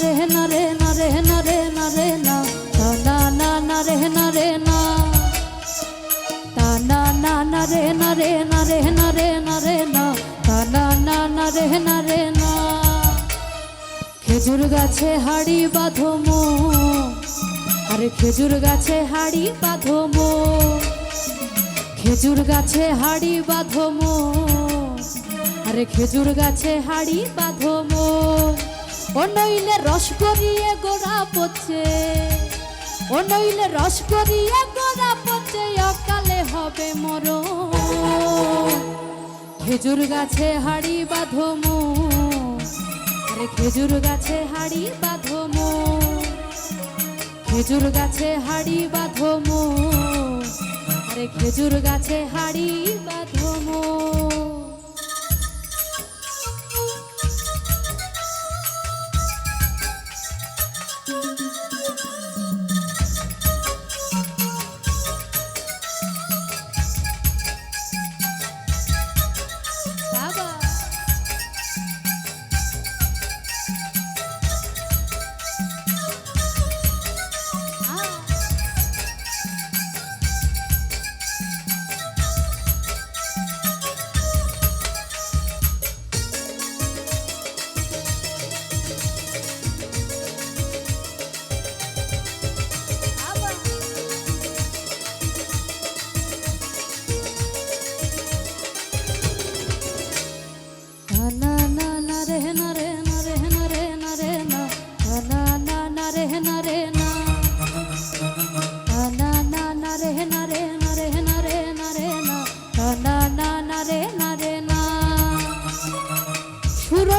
রে না রে না রে না। রে না রে না না না না। রে না রে না না না না রে না রে না। রে না রে না না না না রে না। খেজুর গাছে হাড়ি বাঁধো মো। আরে খেজুর গাছে হাড়ি বাঁধো মো। খেজুর গাছে হাড়ি বাঁধো মো। আরে খেজুর গাছে হাড়ি বাঁধো মো। ও রস করিয়ে গোড়া পচে। ও রস করিয়ে গোড়া পচে, অকালে হবে মর খেজুর গাছে হাড়ি বাঁধো মো আরে খেজুর গাছে হাড়ি বাঁধো মো খেজুর গাছে হাড়ি বাঁধো মো আরে খেজুর গাছে হাড়ি বাঁধো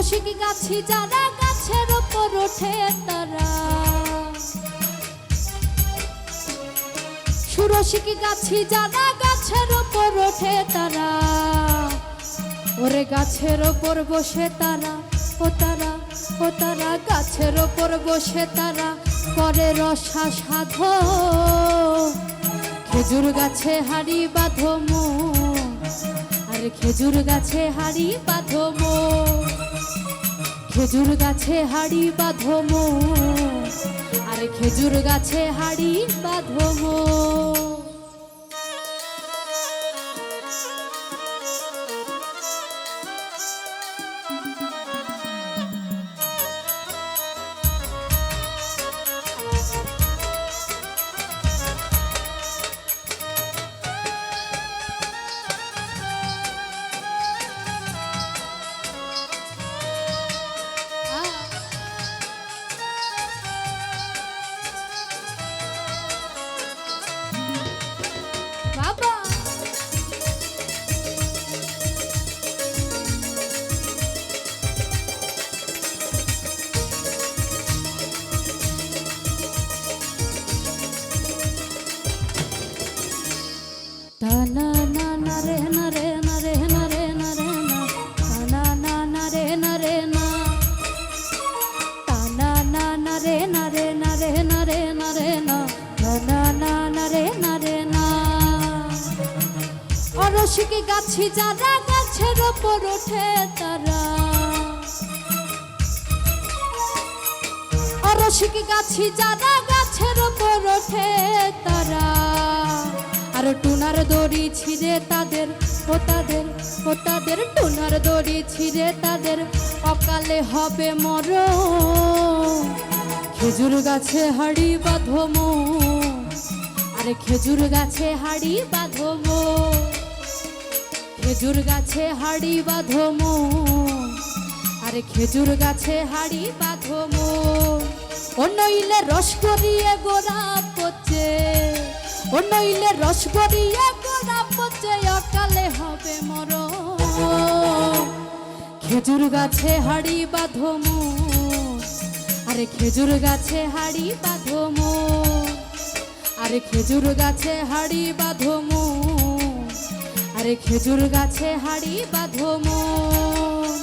সুরসিক গাছি, যারা গাছের ওপর ওঠে তারা। সুরসিক গাছি, যারা গাছের ওপর ওঠে তারা। ওরে গাছের ওপর বসে তারা, ও তারা ও তারা, গাছের ওপর বসে তারা, করে রসা সাধ। খেজুর গাছে হাড়ি বাঁধো মো, আরে খেজুর গাছে হাড়ি বাঁধো খেজুর গাছে হাড়ি বাঁধো মো আরে খেজুর গাছে হাড়ি বাঁধো অরসিকে গাছি যারা গাছের ওপর ওঠে তারা অরসিকে গাছি যারা গাছের ওপর ওঠে তারা আর টুনার দড়ি ছিঁড়ে তাদের, ও তাদের ও তাদের, টুনার দড়ি ছিঁড়ে তাদের, অকালে হবে মর খেজুর গাছে হাড়ি বাঁধমো, আরে খেজুর গাছে হাড়ি বাঁধমো। খেজুর গাছে হাড়ি বাঁধমো, আরে খেজুর গাছে হাড়ি বাঁধমো। ও নইলে রস করিয়ে গোড়া পচে ও নইলে রস গোড়া পচে অকালে হবে মর খেজুর গাছে হাড়ি বাঁধমো আরে খেজুর গাছে হাড়ি বাঁধমো আরে খেজুর গাছে হাড়ি বাঁধমো আরে খেজুর গাছে হাড়ি বাঁধো মন।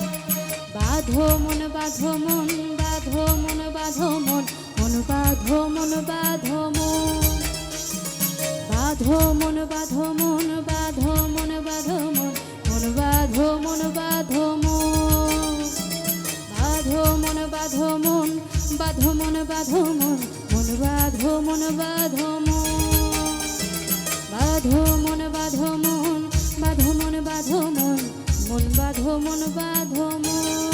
বাঁধো মন বাঁধো মন বাঁধো মন বাঁধো মন মন বাঁধো মন, বাঁধো বাঁধো মন বাঁধো মন বাঁধো মন বাঁধো মন মন বাঁধো মন বাঁধো মন বাঁধো মন বাঁধো মন বাঁধো মন বাঁধো মন মন বাঁধো মন বাঁধো মন বাঁধো মন বাঁধো মন বাঁধো মন বাঁধো মন মন বাঁধো মন বাঁধো মন